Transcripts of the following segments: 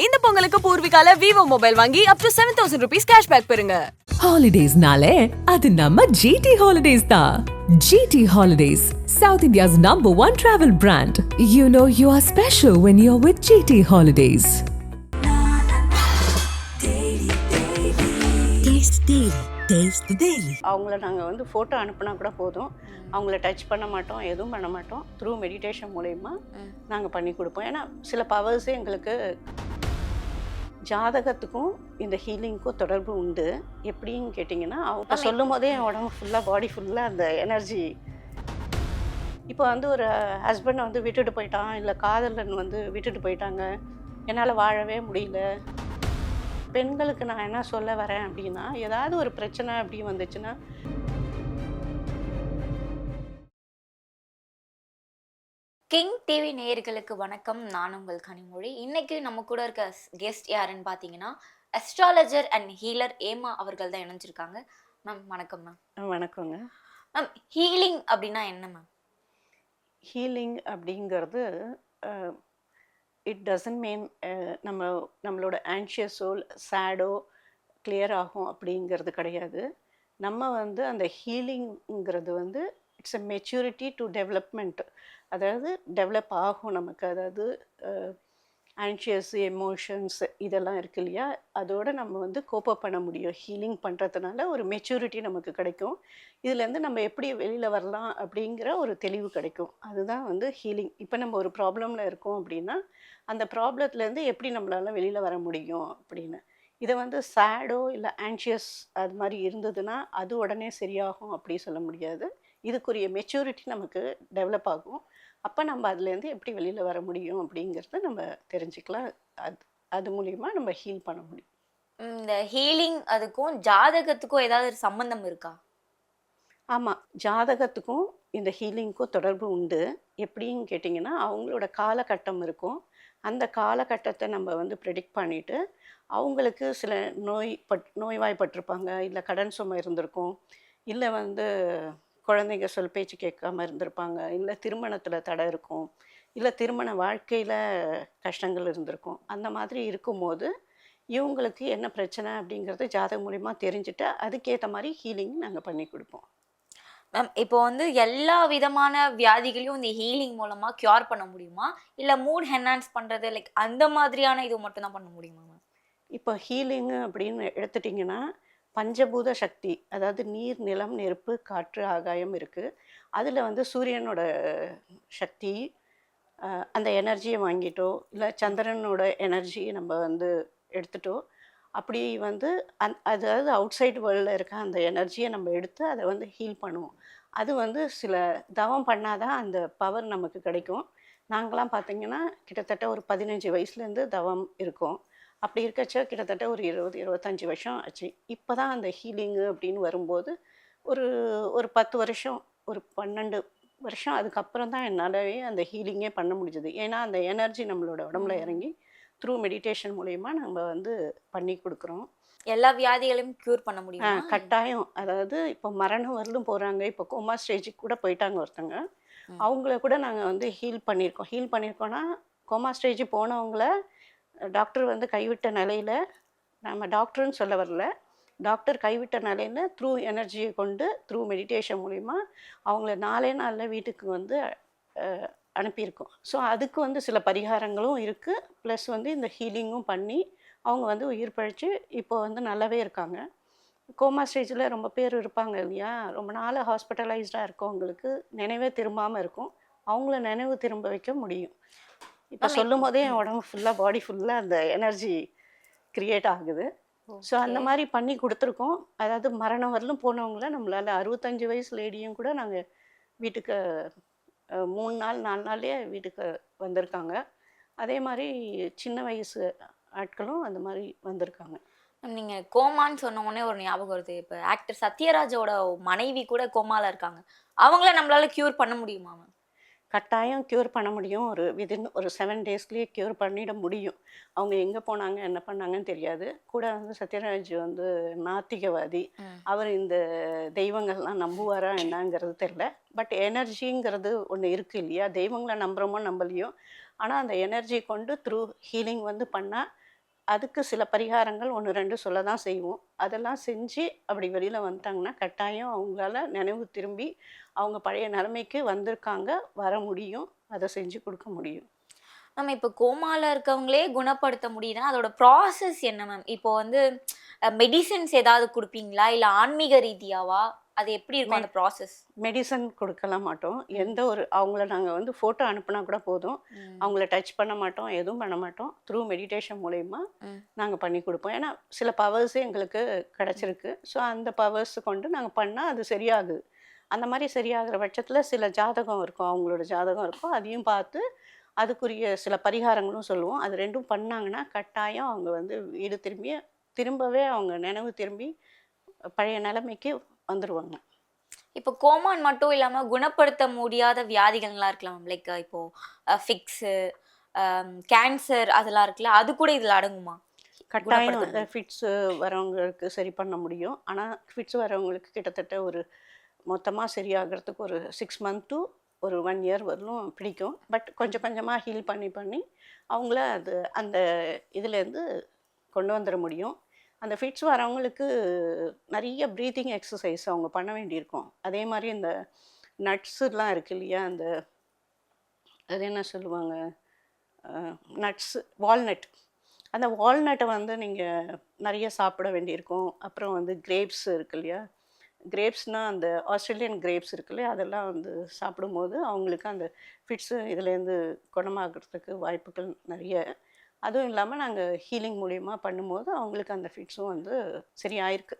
இந்த பொங்கலுக்கு பூர்விகால Vivo mobile வாங்கி up to seven thousand rupees cashback பெறுங்க. ஹாலிடேஸ்னாலே அது நம்ம ஜிடி ஹாலிடேஸ் தான். GT Holidays South India's number one travel brand you know you are special when you are with GT Holidays Taste Daily. Taste the Daily. அவங்கள நாங்கள் வந்து photo அனுப்புனா கூட போதும். அவங்கள டச் பண்ண மாட்டோம் எதுவும் பண்ண மாட்டோம். த்ரூ மெடிடேஷன் மூலயமா நாங்கள் பண்ணி கொடுப்போம். ஏன்னா சில பவர்ஸே எங்களுக்கு ஜாதகத்துக்கும் இந்த ஹீலிங்க்கும் தொடர்பு உண்டு. எப்படின்னு கேட்டிங்கன்னா அவங்க சொல்லும் போதே என் உடம்பு ஃபுல்லாக பாடி ஃபுல்லாக அந்த எனர்ஜி இப்போ வந்து ஒரு ஹஸ்பண்ட் வந்து விட்டுட்டு போயிட்டான் இல்லை காதலன் வந்து விட்டுட்டு போயிட்டாங்க என்னால் வாழவே முடியல. பெண்களுக்கு நான் என்ன சொல்ல வரேன் அப்படின்னா ஏதாவது ஒரு பிரச்சனை அப்படி வந்துச்சுன்னா டிவி நேயர்களுக்கு வணக்கம். நான் உங்கள் கனிமொழி. இன்னைக்கு நம்ம கூட இருக்க கெஸ்ட் யாருன்னு பார்த்தீங்கன்னா அஸ்ட்ராலஜர் அண்ட் ஹீலர் ஏமா அவர்கள் தான் இணைஞ்சிருக்காங்க. மேம் வணக்கம் மேம் வணக்கங்க. மேம் ஹீலிங் அப்படின்னா என்ன மேம் ஹீலிங் அப்படிங்கிறது இட் டசன்ட் மீன் நம்ம நம்மளோட ஆன்ஷியஸ் சேடோ கிளியர் ஆகும் அப்படிங்கிறது கிடையாது. நம்ம வந்து அந்த ஹீலிங்கிறது வந்து it's a maturity to development அதாவது டெவலப் ஆகும் நமக்கு. அதாவது ஆன்ஷியஸ் எமோஷன்ஸ் இதெல்லாம் இருக்கு இல்லையா? அதோடு நம்ம வந்து கோப்பப் பண்ண முடியும். ஹீலிங் பண்ணுறதுனால ஒரு மெச்சூரிட்டி நமக்கு கிடைக்கும். இதுலேருந்து நம்ம எப்படி வெளியில் வரலாம் அப்படிங்கிற ஒரு தெளிவு கிடைக்கும். அதுதான் வந்து ஹீலிங் இப்போ நம்ம ஒரு ப்ராப்ளமில் இருக்கோம் அப்படின்னா அந்த ப்ராப்ளத்துலேருந்து எப்படி நம்மளால வெளியில் வர முடியும் அப்படின்னு. இதை வந்து சேடோ இல்லை ஆன்ஷியஸ் அது மாதிரி இருந்ததுன்னா அது உடனே சரியாகும் அப்படி சொல்ல முடியாது. இதுக்குரிய மெச்சூரிட்டி நமக்கு டெவலப் ஆகும். அப்போ நம்ம அதுலேருந்து எப்படி வெளியில் வர முடியும் அப்படிங்கிறத நம்ம தெரிஞ்சுக்கலாம். அது அது மூலிமா நம்ம ஹீல் பண்ண முடியும். இந்த ஹீலிங் அதுக்கும் ஜாதகத்துக்கும் ஏதாவது ஒரு சம்பந்தம் இருக்கா? ஆமாம் ஜாதகத்துக்கும் இந்த ஹீலிங்க்கும் தொடர்பு உண்டு. எப்படின்னு கேட்டிங்கன்னா அவங்களோட காலகட்டம் இருக்கும். அந்த காலகட்டத்தை நம்ம வந்து ப்ரெடிக்ட் பண்ணிவிட்டு அவங்களுக்கு சில நோய் பட் நோய்வாய்ப்பட்டிருப்பாங்க. இல்லை கடன் சுமை இருந்திருக்கும். இல்லை வந்து குழந்தைங்க சொல் பேச்சு கேட்காம இருந்திருப்பாங்க. இல்லை திருமணத்தில் தடை இருக்கும். இல்லை திருமண வாழ்க்கையில் கஷ்டங்கள் இருந்திருக்கும். அந்த மாதிரி இருக்கும்போது இவங்களுக்கு என்ன பிரச்சனை அப்படிங்கிறது ஜாதகம் மூலிமா தெரிஞ்சுட்டு அதுக்கேற்ற மாதிரி ஹீலிங் நாங்கள் பண்ணி கொடுப்போம். மேம் இப்போ வந்து எல்லா விதமான வியாதிகளையும் இந்த ஹீலிங் மூலமா கியூர் பண்ண முடியுமா? இல்ல மூட் என்ஹான்ஸ் பண்றது லைக் அந்த மாதிரியான இது மட்டும் தான் பண்ண முடியுமா மேம் இப்போ ஹீலிங்கு அப்படின்னு எடுத்துட்டிங்கன்னா பஞ்சபூத சக்தி அதாவது நீர் நிலம் நெருப்பு காற்று ஆகாயம் இருக்குது அதில் வந்து சூரியனோட சக்தி அந்த எனர்ஜியை வாங்கிட்டோ இல்லை சந்திரனோட எனர்ஜியை நம்ம வந்து எடுத்துட்டோ அப்படி வந்து அந் அதாவது அவுட் சைடு வேர்ல்டில் இருக்க அந்த எனர்ஜியை நம்ம எடுத்து அதை வந்து ஹீல் பண்ணுவோம். அது வந்து சில தவம் பண்ணாதான் அந்த பவர் நமக்கு கிடைக்கும். நாங்களாம் பார்த்தீங்கன்னா கிட்டத்தட்ட ஒரு பதினஞ்சு வயசுலேருந்து தவம் இருக்கோம். அப்படி இருக்கச்ச கிட்டத்தட்ட ஒரு இருபது இருபத்தஞ்சி வருஷம் ஆச்சு. இப்போ தான் அந்த ஹீலிங்கு அப்படின்னு வரும்போது ஒரு ஒரு பத்து வருஷம் ஒரு பன்னெண்டு வருஷம் அதுக்கப்புறம் தான் என்னாலவே அந்த ஹீலிங்கே பண்ண முடிஞ்சது. ஏன்னா அந்த எனர்ஜி நம்மளோட உடம்புல இறங்கி த்ரூ மெடிடேஷன் மூலயமா நம்ம வந்து பண்ணி கொடுக்குறோம். எல்லா வியாதிகளையும் கியூர் பண்ண முடியுமா? கட்டாயம். அதாவது இப்போ மரணம் வரலும் போகிறாங்க இப்போ கோமா ஸ்டேஜுக்கு கூட போயிட்டாங்க ஒருத்தங்க. அவங்கள கூட நாங்கள் வந்து ஹீல் பண்ணியிருக்கோம். ஹீல் பண்ணியிருக்கோன்னா கோமா ஸ்டேஜ் போனவங்கள டாக்டர் வந்து கைவிட்ட நிலையில் நம்ம டாக்டர்னு சொல்ல வரல. டாக்டர் கைவிட்ட நிலையில் த்ரூ எனர்ஜியை கொண்டு த்ரூ மெடிடேஷன் மூலிமா அவங்கள நாலே நாளில் வீட்டுக்கு வந்து அனுப்பியிருக்கோம். ஸோ அதுக்கு வந்து சில பரிகாரங்களும் இருக்குது ப்ளஸ் வந்து இந்த ஹீலிங்கும் பண்ணி அவங்க வந்து உயிர் பழித்து இப்போ வந்து நல்லாவே இருக்காங்க. கோமா ஸ்டேஜில் ரொம்ப பேர் இருப்பாங்க இல்லையா? ரொம்ப நாள் ஹாஸ்பிட்டலைஸ்டாக இருக்கவங்களுக்கு நினைவே திரும்பாமல் இருக்கும். அவங்கள நினைவு திரும்ப வைக்க முடியும். இப்போ சொல்லும் போதே என் உடம்பு ஃபுல்லாக பாடி ஃபுல்லாக அந்த எனர்ஜி கிரியேட் ஆகுது. ஸோ அந்த. மாதிரி பண்ணி கொடுத்துருக்கோம். அதாவது மரணம் வரலும் போனவங்கள நம்மளால் அறுபத்தஞ்சு வயசு லேடியும் கூட நாங்கள் வீட்டுக்கு மூணு நாள் நாலு நாள்லேயே வீட்டுக்கு வந்திருக்காங்க. அதே மாதிரி சின்ன வயசு ஆட்களும் அந்த மாதிரி வந்திருக்காங்க. மேம், நீங்க கோமான்னு சொன்ன உடனே ஒரு ஞாபகம் வருது. இப்ப ஆக்டர் சத்யராஜோட மனைவி கூட கோமால இருக்காங்க. அவங்கள நம்மளால கியூர் பண்ண முடியுமா மேம் கட்டாயம் க்யூர் பண்ண முடியும். ஒரு விதின் ஒரு செவன் டேஸ்லேயே க்யூர் பண்ணிட முடியும். அவங்க எங்கே போனாங்க என்ன பண்ணாங்கன்னு தெரியாது. கூட வந்து சத்யராஜ் வந்து நாத்திகவாதி. அவர் இந்த தெய்வங்கள்லாம் நம்புவாரா என்னங்கிறது தெரில பட் எனர்ஜிங்கிறது ஒன்று இருக்குது இல்லையா? தெய்வங்களை நம்புகிறோமோ நம்பலையோ. ஆனால் அந்த எனர்ஜி கொண்டு த்ரூ ஹீலிங் வந்து பண்ணால் அதுக்கு சில பரிகாரங்கள் ஒன்று ரெண்டு சொல்ல தான் செய்வோம். அதெல்லாம் செஞ்சு அப்படி வெளியில் வந்துட்டாங்கன்னா கட்டாயம் அவங்களால நினைவு திரும்பி அவங்க பழைய நிலைமைக்கு வந்திருக்காங்க வர முடியும் அதை செஞ்சு கொடுக்க முடியும். நம்ம இப்போ கோமாவில் இருக்கவங்களே குணப்படுத்த முடியுதுன்னா அதோட ப்ராசஸ் என்ன மேம் இப்போ வந்து மெடிசின்ஸ் ஏதாவது கொடுப்பீங்களா? இல்லை ஆன்மீக ரீதியாவா? அது எப்படி இருக்கும் அந்த ப்ராசஸ் மெடிசன் கொடுக்கல மாட்டோம். எந்த ஒரு அவங்கள நாங்கள் வந்து ஃபோட்டோ அனுப்புனா கூட போதும். அவங்கள டச் பண்ண மாட்டோம் எதுவும் பண்ண மாட்டோம். த்ரூ மெடிடேஷன் மூலயமா. நாங்கள் பண்ணி கொடுப்போம். ஏன்னா சில பவர்ஸே எங்களுக்கு கிடச்சிருக்கு. ஸோ அந்த பவர்ஸ் கொண்டு நாங்கள் பண்ணால் அது சரியாகுது அந்த மாதிரி சரியாகிற பட்சத்தில் சில ஜாதகம் இருக்கும். அவங்களோட ஜாதகம் இருக்கும். அதையும் பார்த்து அதுக்குரிய சில பரிகாரங்களும் சொல்லுவோம். அது ரெண்டும் பண்ணாங்கன்னா கட்டாயம் அவங்க வந்து வீடு திரும்பி திரும்பவே அவங்க நினைவு திரும்பி பழைய நிலைமைக்கு வந்துடுவாங்க இப்போ கோமான் மட்டும் இல்லாம குணப்படுத்த முடியாத வியாதிகள்லாம் இருக்கலாம். லைக் இப்போ ஃபிக்ஸு கேன்சர் அதெல்லாம் இருக்குல்ல அது கூட இதுல அடங்குமா? கட்டாயம் ஃபிட்ஸு வரவங்களுக்கு சரி பண்ண முடியும். ஆனால் ஃபிட்ஸ் வரவங்களுக்கு கிட்டத்தட்ட ஒரு மொத்தமாக சரியாகிறதுக்கு ஒரு சிக்ஸ் மந்த் டு ஒரு ஒன் இயர் வரலும் பிடிக்கும். பட் கொஞ்சம் கொஞ்சமாக ஹீல் பண்ணி பண்ணி அவங்கள அது அந்த இதுலேருந்து கொண்டு வந்துட முடியும். அந்த ஃபிட்ஸ் வரவங்களுக்கு நிறைய ப்ரீத்திங் எக்ஸசைஸ் அவங்க பண்ண வேண்டியிருக்கும். அதே மாதிரி இந்த நட்ஸுலாம் இருக்கு இல்லையா அந்த அது என்ன சொல்லுவாங்க? நட்ஸு வால்நட் அந்த வால்நட்டை வந்து நீங்கள் நிறைய சாப்பிட வேண்டியிருக்கும். அப்புறம் வந்து கிரேப்ஸ் இருக்கு இல்லையா? கிரேப்ஸ்னால் அந்த ஆஸ்திரேலியன் கிரேப்ஸ் இருக்கு இல்லையா? அதெல்லாம் வந்து சாப்பிடும்போது அவங்களுக்கு அந்த ஃபிட்ஸு இதுலேருந்து குணமாகிறதுக்கு வாய்ப்புகள் நிறைய அதுவும் இல்லாமல் நாங்கள் ஹீலிங் மூலியமாக பண்ணும்போது அவங்களுக்கு அந்த ஃபிட்ஸும் வந்து சரியாயிருக்கு.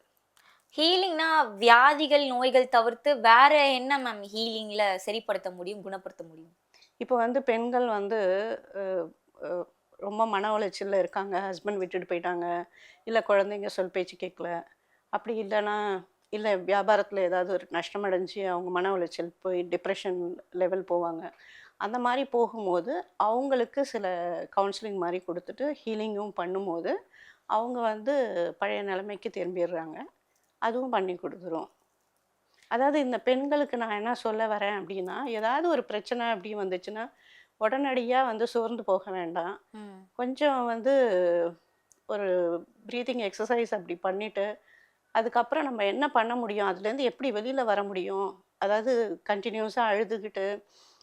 ஹீலிங்னா வியாதிகள் நோய்கள் தவிர்த்து வேற என்ன மேம் ஹீலிங்ல சரிப்படுத்த முடியும் குணப்படுத்த முடியும்? இப்போ வந்து பெண்கள் வந்து ரொம்ப மன உளைச்சலில் இருக்காங்க ஹஸ்பண்ட் விட்டுட்டு போயிட்டாங்க இல்லை குழந்தைங்க சொல் பேச்சு கேட்கல அப்படி இல்லைன்னா இல்லை வியாபாரத்தில் ஏதாவது ஒரு நஷ்டம் அடைஞ்சு அவங்க மன உளைச்சல் போய் டிப்ரெஷன் லெவல் போவாங்க. அந்த மாதிரி போகும்போது அவங்களுக்கு சில கவுன்சிலிங் மாதிரி கொடுத்துட்டு ஹீலிங்கும் பண்ணும்போது அவங்க வந்து பழைய நிலைமைக்கு திரும்பிடுறாங்க. அதுவும் பண்ணி கொடுத்துரும். அதாவது இந்த பெண்களுக்கு நான் என்ன சொல்ல வரேன் அப்படின்னா ஏதாவது ஒரு பிரச்சனை அப்படி வந்துச்சுன்னா உடனடியாக வந்து சோர்ந்து போக வேண்டாம். கொஞ்சம் வந்து ஒரு ப்ரீத்திங் எக்ஸசைஸ் அப்படி பண்ணிவிட்டு அதுக்கப்புறம் நம்ம என்ன பண்ண முடியும்? அதுலேருந்து எப்படி வெளியில் வர முடியும்? அதாவது கண்டினியூஸாக அழுதுகிட்டு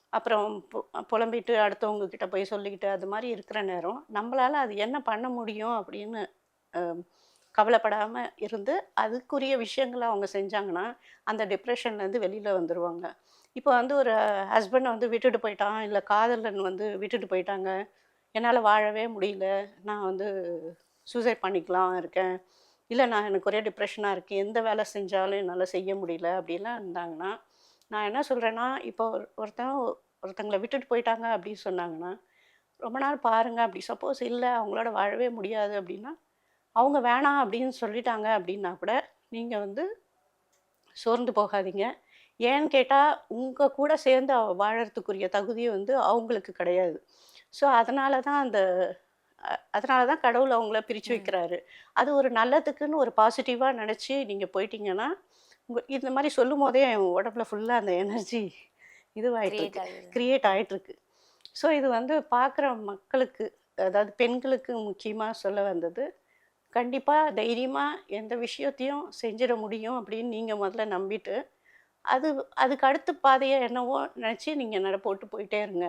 அப்புறம் பு- புலம்பிட்டு அடுத்தவங்க கிட்ட போய் சொல்லிக்கிட்டு அது மாதிரி இருக்கிற நேரம் நம்மளால் அது என்ன பண்ண முடியும் அப்படின்னு கவலைப்படாமல் இருந்து அதுக்குரிய விஷயங்களை அவங்க செஞ்சாங்கன்னா அந்த டிப்ரெஷன்லேருந்து வெளியில் வந்துடுவாங்க இப்போ வந்து ஒரு ஹஸ்பண்ட் வந்து விட்டுட்டு போயிட்டான் இல்லை காதலன் வந்து விட்டுட்டு போயிட்டாங்க என்னால் வாழவே முடியல நான் வந்து சூசைட் பண்ணிக்கலாம் இருக்கேன் இல்லை நான் எனக்கு ஒரே டிப்ரெஷனாக இருக்குது எந்த வேலை செஞ்சாலும் என்னால் செய்ய முடியல அப்படிலாம் இருந்தாங்கன்னா நான் என்ன சொல்கிறேன்னா இப்போ ஒரு- ஒருத்தன் ஒருத்தங்களை விட்டுட்டு போயிட்டாங்க அப்படின்னு சொன்னாங்கன்னா ரொம்ப நாள் பாருங்கள் அப்படி சப்போஸ் இல்லை அவங்களோட வாழவே முடியாது அப்படின்னா அவங்க வேணாம் அப்படின்னு சொல்லிட்டாங்க அப்படின்னா கூட நீங்கள் வந்து சோர்ந்து போகாதீங்க. ஏன்னு கேட்டால் உங்கள் கூட சேர்ந்து வாழறதுக்குரிய தகுதி வந்து அவங்களுக்கு கிடையாது. ஸோ அதனால தான் அந்த அதனால தான் கடவுள் அவங்கள பிரித்து வைக்கிறாரு. அது ஒரு நல்லதுக்குன்னு ஒரு பாசிட்டிவாக நினச்சி நீங்கள் போயிட்டீங்கன்னா உங்க இந்த மாதிரி சொல்லும் போதே என் உடம்புல ஃபுல்லாக அந்த எனர்ஜி இதுவாகிட்டு. கிரியேட் ஆகிட்டுருக்கு ஸோ இது வந்து பார்க்குற மக்களுக்கு அதாவது பெண்களுக்கு முக்கியமாக சொல்ல வந்தது கண்டிப்பாக தைரியமாக எந்த விஷயத்தையும் செஞ்சிட முடியும் அப்படின்னு நீங்கள் முதல்ல நம்பிட்டு அது அதுக்கு அடுத்த பாதையை என்னவோ நினச்சி நீங்கள் நட போட்டு போயிட்டே இருங்க.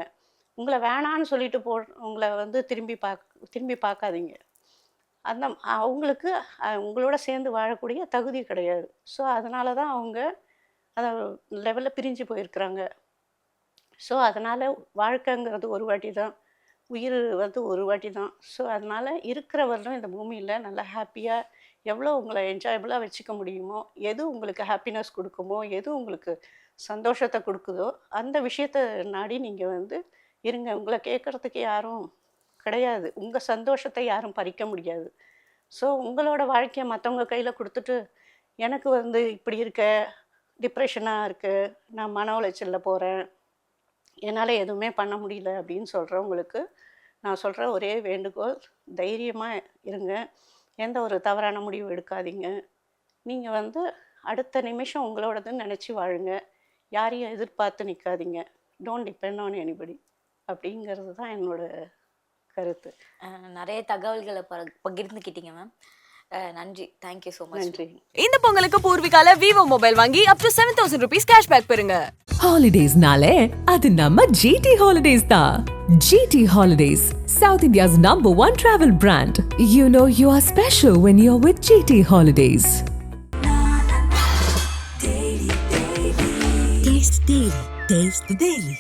உங்களை வேணான்னு சொல்லிட்டு போ உங்களை வந்து திரும்பி பார்க்க திரும்பி பார்க்காதீங்க. அந்த அவங்களுக்கு உங்களோட சேர்ந்து வாழக்கூடிய தகுதி கிடையாது. ஸோ அதனால தான் அவங்க அந்த லெவலில் பிரிஞ்சு போயிருக்கிறாங்க. ஸோ அதனால் வாழ்க்கைங்கிறது ஒரு வாட்டி தான் உயிர் வந்து ஒரு வாட்டி தான் ஸோ அதனால் இருக்கிற வரலும் இந்த பூமியில் நல்லா ஹாப்பியாக எவ்வளோ உங்களை என்ஜாயபுளாக வச்சுக்க முடியுமோ எது உங்களுக்கு ஹாப்பினஸ் கொடுக்குமோ எது உங்களுக்கு சந்தோஷத்தை கொடுக்குதோ அந்த விஷயத்தை நாடி நீங்கள் வந்து இருங்க உங்களை கேட்குறதுக்கு யாரும் கிடையாது. உங்கள் சந்தோஷத்தை யாரும் பறிக்க முடியாது. ஸோ உங்களோட வாழ்க்கையை மற்றவங்க கையில் கொடுத்துட்டு எனக்கு வந்து இப்படி இருக்க டிப்ரெஷனாக இருக்குது நான் மன உளைச்சலில் போகிறேன் என்னால் எதுவுமே பண்ண முடியல அப்படின்னு சொல்கிறவங்களுக்கு நான் சொல்கிற ஒரே வேண்டுகோள் தைரியமாக இருங்க. எந்த ஒரு தவறான முடிவு எடுக்காதீங்க. நீங்கள் வந்து அடுத்த நிமிஷம் உங்களோடதுன்னு நினச்சி வாழுங்க. யாரையும் எதிர்பார்த்து நிற்காதீங்க டோன்ட் டிபெண்ட் ஆன் எனிபடி அப்படிங்கிறது தான் என்னோட கருத்து. நிறைய தகவல்களை பக- பகிர்ந்துக்கிட்டீங்க மேம் நன்றி. தேங்க்யூ ஸோ மச் நன்றி. இந்த பொங்கலுக்கு பூர்விகால விவோ மொபைல் வாங்கி up to seven thousand rupees cashback பெறுங்க. ஹாலிடேஸ்னாலே அது நம்ம ஜிடி ஹாலிடேஸ் தான் GT Holidays South India's number one travel brand you know you are special when you are with GT Holidays Taste Daily. Taste the Daily.